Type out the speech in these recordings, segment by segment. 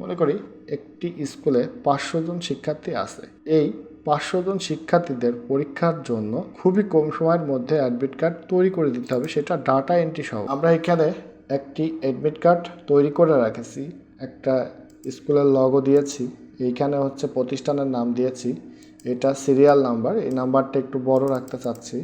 মনে করি একটি স্কুলে পাঁচশো জন শিক্ষার্থী আছে। এই পাঁচশো জন শিক্ষার্থীদের পরীক্ষার জন্য খুবই কম সময়ের মধ্যে অ্যাডমিট কার্ড তৈরি করে দিতে হবে, সেটা ডাটা এন্ট্রি সহ। আমরা এখানে একটি অ্যাডমিট কার্ড তৈরি করে রাখেছি, একটা স্কুলের লগো দিয়েছি, এইখানে হচ্ছে প্রতিষ্ঠানের নাম দিয়েছি, এটা সিরিয়াল নাম্বার এই নাম্বারটা একটু বড় রাখতে চাচ্ছি।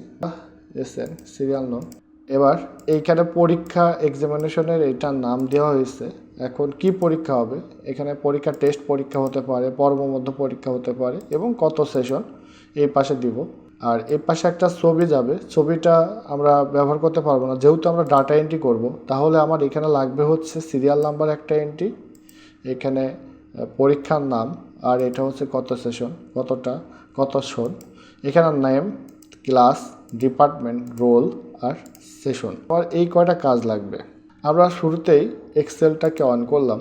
এস এন সিরিয়াল নং এবার এইখানে পরীক্ষা এক্সামিনেশনের এইটার নাম দেওয়া হয়েছে। এখন কি পরীক্ষা হবে? এখানে পরীক্ষা টেস্ট পরীক্ষা হতে পারে পর্বমধ্য পরীক্ষা হতে পারে এবং কত সেশন এই পাশে দিব। আর এই পাশে একটা ছবি যাবে। ছবিটা আমরা ব্যবহার করতে পারব না। যেহেতু আমরা ডাটা এন্ট্রি করব, তাহলে আমার এখানে লাগবে হচ্ছে সিরিয়াল নাম্বার একটা এন্ট্রি এখানে পরীক্ষার নাম, আর এটা হচ্ছে কত সেশন কতটা, কত শোন এখানে নেম ক্লাস ডিপার্টমেন্ট রোল আর সেশন আর এই কয়টা কাজ লাগবে? আমরা শুরুতেই এক্সেলটাকে অন করলাম।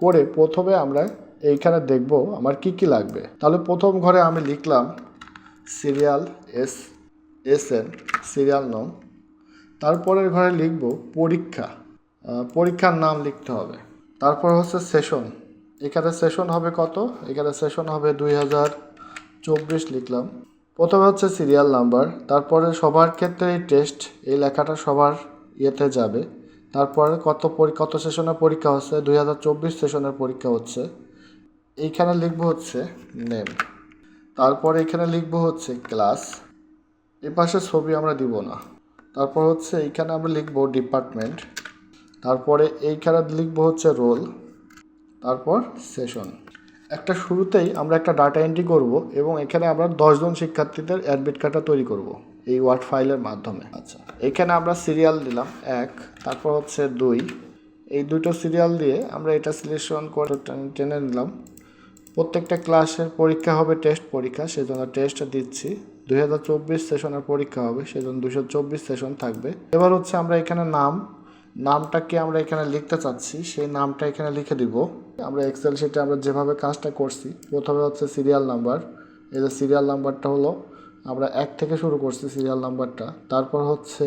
করে প্রথমে আমরা এইখানে দেখব আমার কি কি লাগবে। তাহলে প্রথম ঘরে আমি লিখলাম serial S S N serial নং তারপরের ঘরে লিখব পরীক্ষা। পরীক্ষার নাম লিখতে হবে। তারপর হচ্ছে সেশন এখানে সেশন হবে কত? এখানে সেশন হবে দুই হাজার চব্বিশ লিখলাম। প্রথমে হচ্ছে সিরিয়াল নাম্বার তারপরে সবার ক্ষেত্রে এই টেস্ট এই লেখাটা সবার ইয়েতে যাবে। তারপরে কত কত সেশনের পরীক্ষা হচ্ছে? দুই হাজার চব্বিশ সেশনের পরীক্ষা হচ্ছে। এইখানে লিখব হচ্ছে নেম তারপরে এখানে লিখব হচ্ছে ক্লাস এ পাশে ছবি আমরা দিব না। তারপর হচ্ছে এইখানে আমরা লিখব ডিপার্টমেন্ট তারপরে এইখানে লিখব হচ্ছে রোল তারপর সেশন একটা শুরুতেই আমরা একটা ডাটা এন্ট্রি করব এবং এখানে আমরা দশজন শিক্ষার্থীদের অ্যাডমিট কার্ডটা তৈরি করব। এই ওয়ার্ড ফাইলের মাধ্যমে। আচ্ছা এখানে আমরা সিরিয়াল দিলাম, এক, তারপর হচ্ছে দুই। এই দুটো সিরিয়াল দিয়ে আমরা এটা সিলেকশন করে টেনে- নিলাম। প্রত্যেকটা ক্লাসের পরীক্ষা হবে টেস্ট পরীক্ষা, সেজন্য টেস্ট দিচ্ছি। দুই হাজার চব্বিশ সেশনের পরীক্ষা হবে, সেজন্য দুশো চব্বিশ সেশন থাকবে। এবার হচ্ছে আমরা এখানে নাম, নামটাকে আমরা এখানে লিখতে চাচ্ছি, সেই নামটা এখানে লিখে দিব। আমরা এক্সেল শিটে আমরা যেভাবে কাজটা করছি, প্রথমে হচ্ছে সিরিয়াল নাম্বার এই যে সিরিয়াল নাম্বারটা হলো আমরা এক থেকে শুরু করছি সিরিয়াল নাম্বারটা তারপর হচ্ছে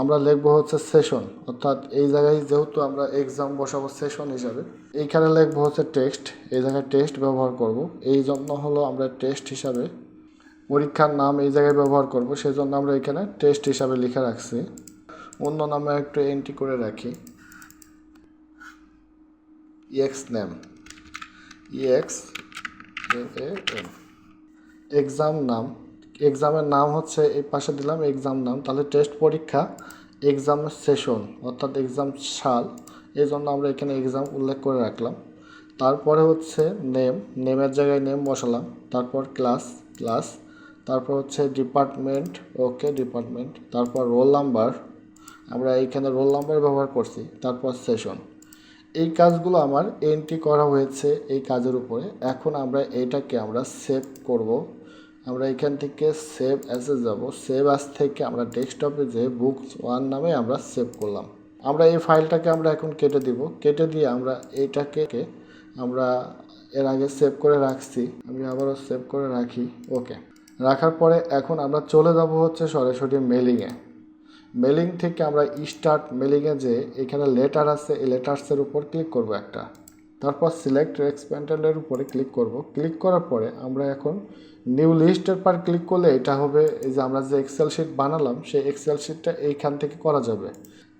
আমরা লিখব হচ্ছে সেশন অর্থাৎ এই জায়গায় যেহেতু আমরা এক্সাম বসাবো সেশন হিসাবে, এইখানে লিখব হচ্ছে টেক্সট এই জায়গায় টেক্সট ব্যবহার করব। এই জন্য হলো আমরা টেস্ট হিসাবে পরীক্ষার নাম এই জায়গায় ব্যবহার করব। সেই জন্য আমরা এখানে টেস্ট হিসাবে লিখে রাখছি। অন্য নামে একটু এন্ট্রি করে রাখি। ইএক্স নেম ইএক্স এক্সাম নাম। এক্সামের নাম হচ্ছে, এই পাশে দিলাম এক্সাম নাম। তাহলে টেস্ট পরীক্ষা এক্সাম সেশন অর্থাৎ এক্সাম সাল, এই জন্য আমরা এখানে এক্সাম উল্লেখ করে রাখলাম। তারপরে হচ্ছে নেম নেমের জায়গায় নেম বসালাম। তারপর ক্লাস ক্লাস তারপর হচ্ছে ডিপার্টমেন্ট ওকে ডিপার্টমেন্ট তারপর রোল নাম্বার আমরা এইখানে রোল নাম্বার ব্যবহার করছি, তারপর সেশন এই কাজগুলো আমার এন্ট্রি করা হয়েছে এই কাজের উপরে। এখন আমরা এটাকে আমরা সেভ করব। আমরা এখান থেকে সেভ অ্যাসে যাব। সেভ অ্যাস থেকে আমরা ডেস্কটপে যে বুকস ওয়ান নামে আমরা সেভ করলাম। আমরা এই ফাইলটাকে আমরা এখন কেটে দিব। কেটে দিয়ে আমরা এইটাকে আমরা এর আগে সেভ করে রাখছি। আমি আবারও সেভ করে রাখি। ওকে। রাখার পরে এখন আমরা চলে যাব হচ্ছে সরাসরি মেলিংয়ে মেলিং থেকে আমরা স্টার্ট মেলিংয়ে যে এখানে লেটার আছে, এই লেটার্সের উপর ক্লিক করব একটা। তারপর সিলেক্ট এক্সপ্যান্ডেলের উপরে ক্লিক করব। ক্লিক করার পরে আমরা এখন নিউ লিস্টের পর ক্লিক করলে এটা হবে, এই যে আমরা যে এক্সেল শিট বানালাম, সেই এক্সেল শিটটা এইখান থেকে করা যাবে।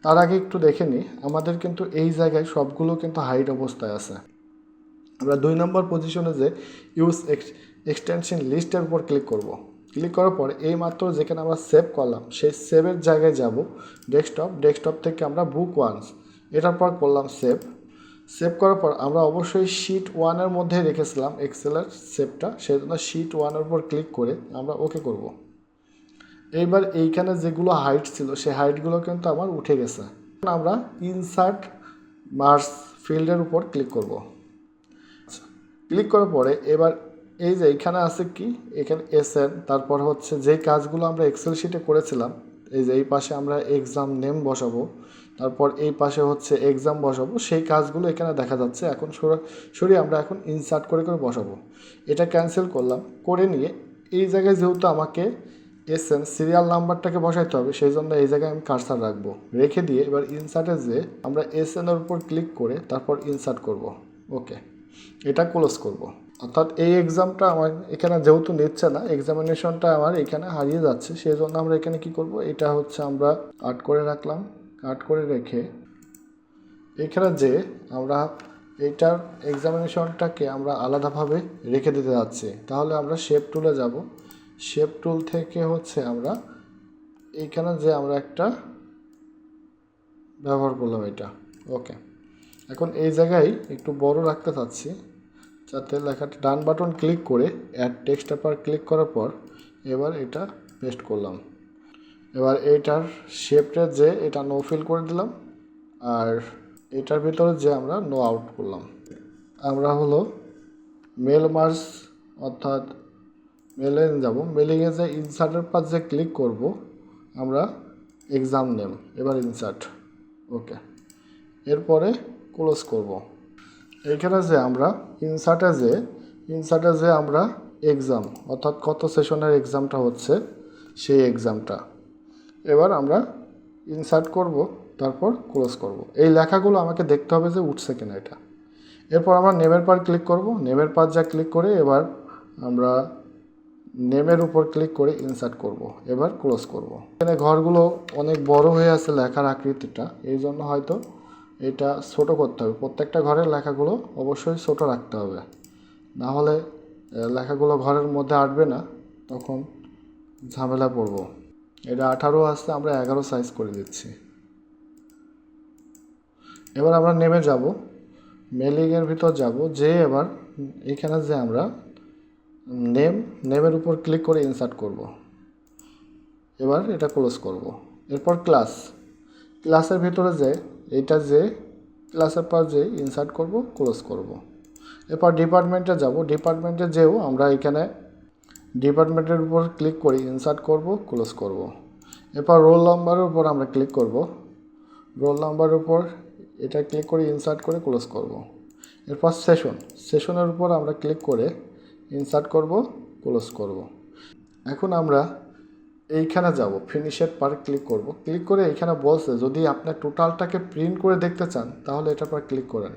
তার আগে একটু দেখে নিই, আমাদের কিন্তু এই জায়গায় সবগুলো কিন্তু হাইট অবস্থায় আছে। আমরা দুই নম্বর পজিশনে যে ইউজ এক্সটেনশন লিস্টের উপর ক্লিক করব। ক্লিক করার পর এই মাত্র যেখানে আমরা সেভ করলাম, সেই সেভের জায়গায় যাব ডেস্কটপ ডেস্কটপ থেকে আমরা বুক ওয়ান্স এটার পর করলাম সেভ সেভ করার পর আমরা অবশ্যই শিট ওয়ানের মধ্যে রেখেছিলাম এক্সেলের সেভটা সেই জন্য শিট ওয়ানের উপর ক্লিক করে আমরা ওকে করব। এইবার এইখানে যেগুলো হাইট ছিল, সেই হাইটগুলো কিন্তু আমার উঠে গেছে। আমরা ইনসার্ট মার্স ফিল্ডের উপর ক্লিক করব। ক্লিক করার পরে এবার এই যে এইখানে আছে কি? এখানে এসএন তারপর হচ্ছে যে কাজগুলো আমরা এক্সেল শিটে করেছিলাম, এই যে এই পাশে আমরা এক্সাম নেম বসাবো। তারপর এই পাশে হচ্ছে এক্সাম বসাবো। সেই কাজগুলো এখানে দেখা যাচ্ছে। এখন সরাসরি আমরা এখন ইনসার্ট করে করে বসাবো। এটা ক্যান্সেল করলাম। করে নিয়ে এই জায়গায় যেহেতু আমাকে এসএন সিরিয়াল নাম্বারটাকে বসাইতে হবে, সেই জন্য এই জায়গায় আমি কারসার রাখব। রেখে দিয়ে এবার ইনসার্টে যে আমরা এসএন এর উপর ক্লিক করে তারপর ইনসার্ট করব। ওকে এটা ক্লোজ করব। অর্থাৎ এই এক্সামটা আমার এখানে যেহেতু নিচ্ছে না এক্সামিনেশনটা আমার এখানে হারিয়ে যাচ্ছে, সেই জন্য আমরা এখানে কি করব? এটা হচ্ছে আমরা কাট করে রাখলাম। কাট করে রেখে এখানে যে আমরা এইটার এক্সামিনেশনটাকে আমরা আলাদাভাবে রেখে দিতে যাচ্ছি, তাহলে আমরা শেপ টুলে যাব। শেপ টুল থেকে হচ্ছে আমরা এইখানে যে আমরা একটা ব্যবহার করলাম এটা। ওকে এখন এই জায়গায় একটু বড় রাখতে চাচ্ছি, যাতে লেখাটা ডান বাটন ক্লিক করে অ্যাড টেক্সট পর ক্লিক করার পর এবার এটা পেস্ট করলাম। এবার এইটার শেপটা যে এটা নো ফিল করে দিলাম, আর এটার ভিতরে যে আমরা নো আউট করলাম। আমরা হলো মেল মার্স অর্থাৎ মেলে যাব। মেলিংয়ে যে ইনসার্টের পাশ যে ক্লিক করব, আমরা এক্সাম নেম এবার ইনসার্ট ওকে এরপরে ক্লোজ করব। এখানে যে আমরা ইনসার্টে যে ইনসার্টে যে আমরা এক্সাম অর্থাৎ কত সেশনের এক্সামটা হচ্ছে, সেই এক্সামটা এবার আমরা ইনসার্ট করব, তারপর ক্লোজ করব। এই লেখাগুলো আমাকে দেখতে হবে যে উঠছে কিনা এটা। এরপর আমরা নেমের পার ক্লিক করব। নেমের পার যা ক্লিক করে এবার আমরা নেমের উপর ক্লিক করে ইনসার্ট করব। এবার ক্লোজ করব। এখানে ঘরগুলো অনেক বড় হয়ে আছে লেখার আকৃতিটা। এই জন্য হয়তো এটা ছোট করতে হবে। প্রত্যেকটা ঘরের লেখাগুলো অবশ্যই ছোট রাখতে হবে। না হলে লেখাগুলো ঘরের মধ্যে আটবে না, তখন ঝামেলা পড়ব। এটা আঠারো আসতে আমরা এগারো সাইজ করে দিচ্ছি। এবার আমরা নেমে যাব। মেলিংয়ের ভিতর যাব। যে এবার এখানে যে আমরা নেম নেমের উপর ক্লিক করে ইনসার্ট করব। এবার এটা ক্লোজ করব। এরপর ক্লাস ক্লাসের ভিতরে যে এটা যে ক্লাসের পর যে ইনসার্ট করব ক্লোজ করব। এরপর ডিপার্টমেন্টে যাব। ডিপার্টমেন্টে যেও আমরা এখানে ডিপার্টমেন্টের উপর ক্লিক করে ইনসার্ট করব, ক্লোজ করব। এরপর রোল নাম্বারের উপর আমরা ক্লিক করব। রোল নাম্বারের উপর এটা ক্লিক করে ইনসার্ট করে ক্লোজ করব। এরপর সেশন, সেশনের উপর আমরা ক্লিক করে ইনসার্ট করব, ক্লোজ করব। এখন আমরা এইখানে যাব ফিনিশের পার ক্লিক করব। ক্লিক করে এইখানে বলছে, যদি আপনি টোটালটাকে প্রিন্ট করে দেখতে চান, তাহলে এটার পর ক্লিক করেন।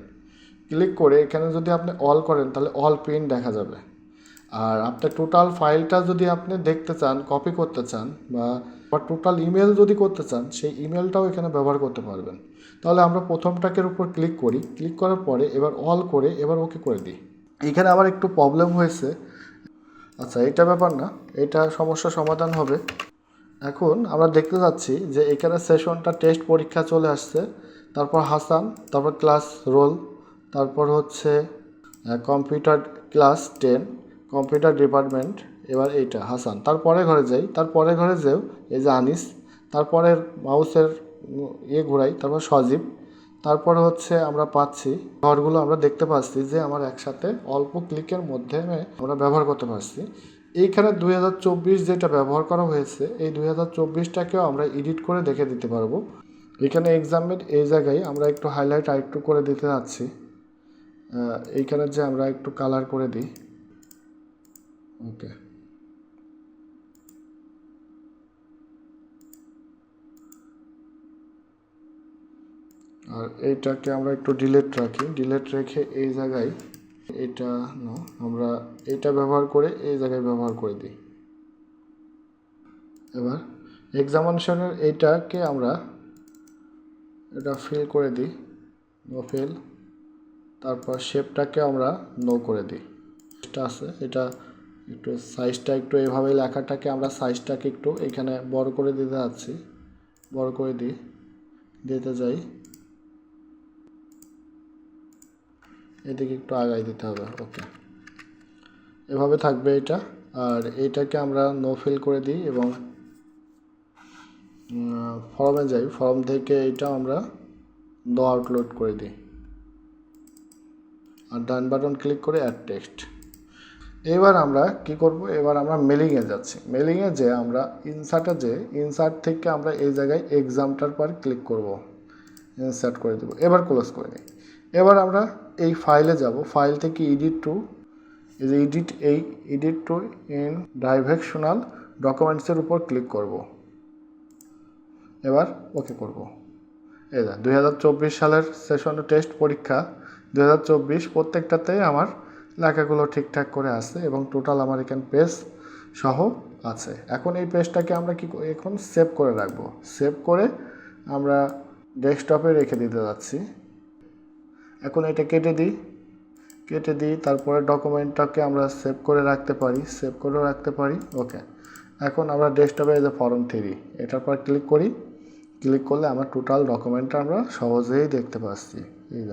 ক্লিক করে এখানে যদি আপনি অল করেন, তাহলে অল প্রিন্ট দেখা যাবে। আর আপনার টোটাল ফাইলটা যদি আপনি দেখতে চান কপি করতে চান বা বা টোটাল ইমেল যদি করতে চান, সেই ইমেলটাও এখানে ব্যবহার করতে পারবেন। তাহলে আমরা প্রথমটাকের উপর ক্লিক করি। ক্লিক করার পরে এবার অল করে এবার ওকে করে দিই। এখানে আবার একটু প্রবলেম হয়েছে। আচ্ছা এটা ব্যাপার না। এটা সমস্যা সমাধান হবে। এখন আমরা দেখতে যাচ্ছি যে এখানে সেশনটা টেস্ট পরীক্ষা চলে আসছে। তারপর হাসান, তারপর ক্লাস রোল তারপর হচ্ছে computer class ten computer department, এবার এইটা, হাসান। তারপরে ঘরে যাই তারপরে ঘরে যেও, এই যে আনিস তারপরে মাউসের ইয়ে ঘোরাই, তারপর সজীব, তারপরে হচ্ছে আমরা পাচ্ছি, ঘরগুলো আমরা দেখতে পাচ্ছি যে আমার একসাথে অল্প ক্লিকের মধ্যে আমরা ব্যবহার করতে পারছি। এইখানে দুই হাজার চব্বিশ যেটা ব্যবহার করা হয়েছে, এই দুই হাজার আমরা এডিট করে দেখে দিতে পারব। এখানে এক্সামের এই জায়গায় আমরা একটু হাইলাইট আর একটু করে দিতে যাচ্ছি। এইখানে যে আমরা একটু কালার করে দিই। ওকে আর এইটাকে আমরা একটু ডিলেট রাখি। ডিলেট রেখে এই জায়গায় এটা, না, আমরা এটা ব্যবহার করে এই জায়গায় ব্যবহার করে দিই। এবার এক্সামিনেশনের এইটাকে আমরা এটা ফিল করে দিই। নো ফিল তারপর শেপটাকে আমরা নো করে দিই। এটা আছে, এটা একটু সাইজটা একটু এভাবে লেখাটাকে আমরা সাইজটাকে একটু এখানে বড় করে দিতে যাচ্ছি। বড় করে দিই, দিতে যাই। এদিকে একটু আগাই দিতে হবে ওকে এভাবে থাকবে এটা, আর এইটাকে আমরা নো ফিল করে দিই এবং ফর্মে যাই। ফর্ম থেকে এটা আমরা নো আউটলোড করে দিই। আর ডান বাটন ক্লিক করে অ্যাড টেক্সট এবার আমরা কি করব? এবার আমরা মেলিংয়ে যাচ্ছি। মেলিংয়ে যে আমরা ইনসার্টে যে ইনসার্ট থেকে আমরা এই জায়গায় এক্সামটার পর ক্লিক করব। ইনসার্ট করে দেবো। এবার ক্লোজ করে নিই। এবার আমরা এই ফাইলে যাব। ফাইল থেকে এডিট টু যে এডিট এই এডিট টু ইন ডাইভেকশনাল ডকুমেন্টসের উপর ক্লিক করব। এবার ওকে করব। এই দুই সালের সেশন টেস্ট পরীক্ষা। দু হাজার চব্বিশ প্রত্যেকটাতেই আমার লেখাগুলো ঠিকঠাক করে আছে এবং টোটাল আমার এখানে পেজ সহ আছে। এখন এই পেজটাকে আমরা কি করি? এখন সেভ করে রাখব। সেভ করে আমরা ডেস্কটপে রেখে দিতে যাচ্ছি। এখন এটা কেটে দিই। কেটে দিই, তারপরে ডকুমেন্টটাকে আমরা সেভ করে রাখতে পারি। সেভ করেও রাখতে পারি। ওকে। এখন আমরা ডেস্কটপে যে ফর্ম থ্রি এটার পর ক্লিক করি। ক্লিক করলে আমার টোটাল ডকুমেন্টটা আমরা সহজেই দেখতে পাচ্ছি।